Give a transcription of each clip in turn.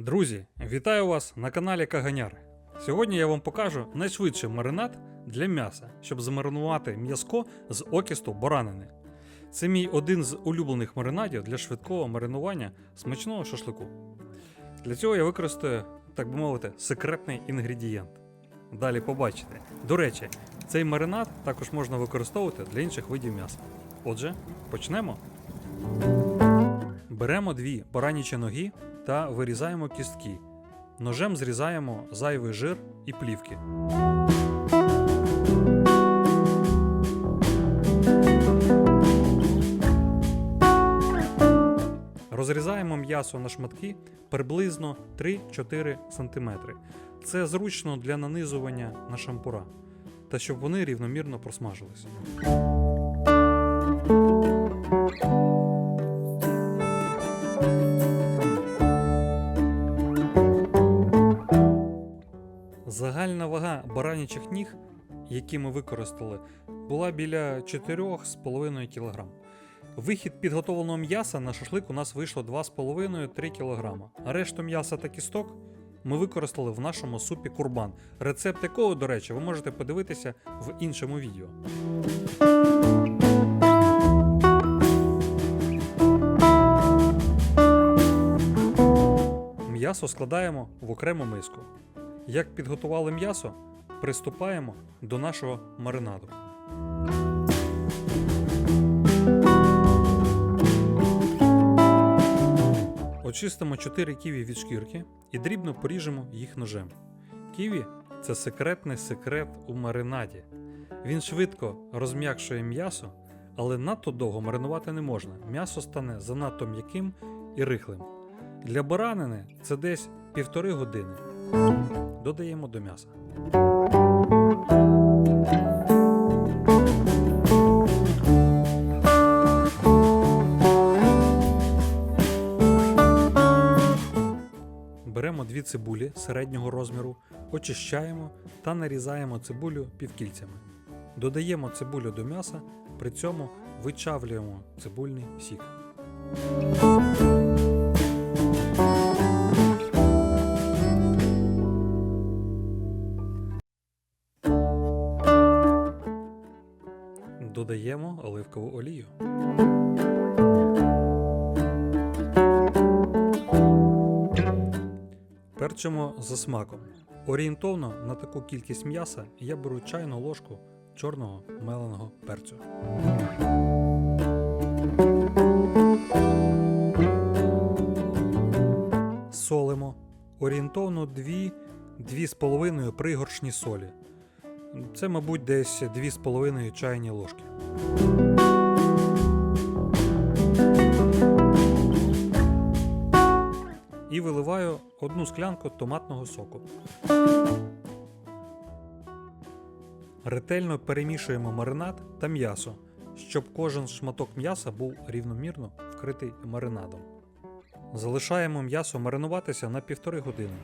Друзі, вітаю вас на каналі Каганяр. Сьогодні я вам покажу найшвидший маринад для м'яса, щоб замаринувати м'язко з окісту баранини. Це мій один з улюблених маринадів для швидкого маринування смачного шашлику. Для цього я використаю, так би мовити, секретний інгредієнт. Далі побачите. До речі, цей маринад також можна використовувати для інших видів м'яса. Отже, почнемо. Беремо дві баранічі ноги та вирізаємо кістки. Ножем зрізаємо зайвий жир і плівки. Розрізаємо м'ясо на шматки приблизно 3-4 см. Це зручно для нанизування на шампура та щоб вони рівномірно просмажилися. Загальна вага баранячих ніг, які ми використали, була біля 4,5 кг. Вихід підготовленого м'яса на шашлик у нас вийшло 2,5-3 кг. А решту м'яса та кісток ми використали в нашому супі курбан, рецепт якого, до речі, ви можете подивитися в іншому відео. М'ясо складаємо в окрему миску. Як підготували м'ясо, приступаємо до нашого маринаду. Очистимо 4 ківі від шкірки і дрібно поріжемо їх ножем. Ківі це секретний секрет у маринаді. Він швидко розм'якшує м'ясо, але надто довго маринувати не можна. М'ясо стане занадто м'яким і рихлим. Для баранини це десь півтори години. Додаємо до м'яса. Беремо дві цибулі середнього розміру, очищаємо та нарізаємо цибулю півкільцями. Додаємо цибулю до м'яса, при цьому вичавлюємо цибульний сік. Додаємо оливкову олію. Перчимо за смаком. Орієнтовно на таку кількість м'яса я беру чайну ложку чорного меленого перцю. Солимо орієнтовно 2-2,5 пригоршні солі. Це, мабуть, десь 2,5 чайні ложки. І виливаю одну склянку томатного соку. Ретельно перемішуємо маринад та м'ясо, щоб кожен шматок м'яса був рівномірно вкритий маринадом. Залишаємо м'ясо маринуватися на півтори години,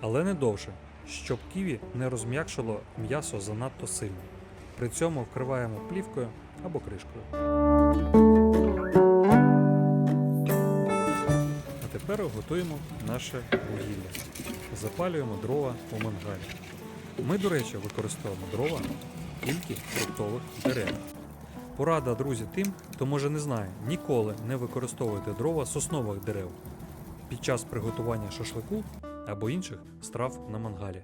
але не довше, щоб ківі не розм'якшило м'ясо занадто сильно. При цьому вкриваємо плівкою або кришкою. А тепер готуємо наше вугілля. Запалюємо дрова у мангалі. Ми, до речі, використовуємо дрова тільки фруктових дерев. Порада, друзі, тим, хто може не знає, ніколи не використовуйте дрова соснових дерев під час приготування шашлику або інших страв на мангалі.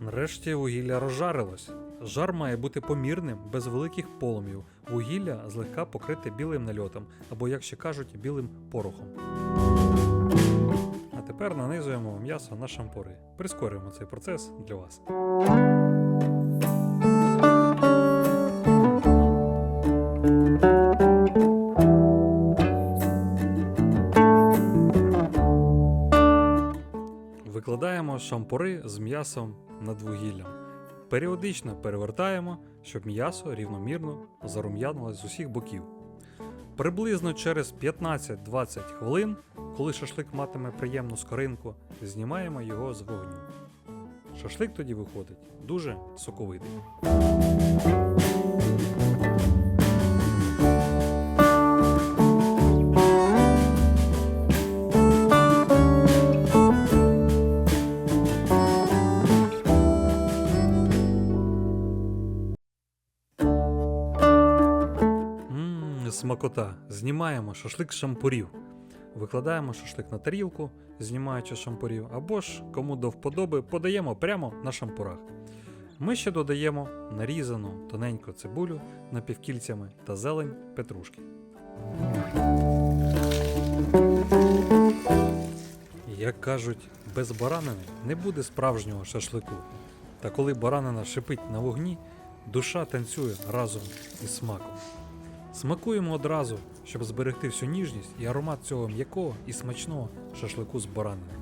Нарешті вугілля розжарилось. Жар має бути помірним, без великих полум'їв. Вугілля злегка покрите білим нальотом, або, як ще кажуть, білим порохом. А тепер нанизуємо м'ясо на шампури. Прискорюємо цей процес для вас. Викладаємо шампури з м'ясом над вугіллям. Періодично перевертаємо, щоб м'ясо рівномірно зарум'янилось з усіх боків. Приблизно через 15-20 хвилин, коли шашлик матиме приємну скоринку, знімаємо його з вогню. Шашлик тоді виходить дуже соковитий. Смакота. Знімаємо шашлик з шампурів. Викладаємо шашлик на тарілку, знімаючи шампурів, або ж кому до вподоби, подаємо прямо на шампурах. Ми ще додаємо нарізану тоненьку цибулю напівкільцями та зелень петрушки. Як кажуть, без баранини не буде справжнього шашлику. Та коли баранина шипить на вогні, душа танцює разом із смаком. Смакуємо одразу, щоб зберегти всю ніжність і аромат цього м'якого і смачного шашлику з баранини.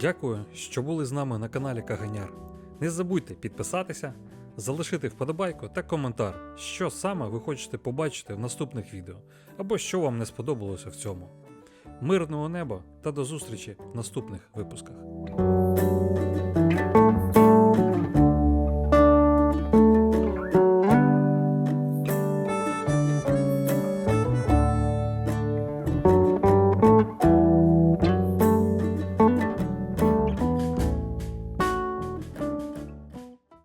Дякую, що були з нами на каналі Каганяр. Не забудьте підписатися, залишити вподобайку та коментар, що саме ви хочете побачити в наступних відео, або що вам не сподобалося в цьому. Мирного неба та до зустрічі в наступних випусках.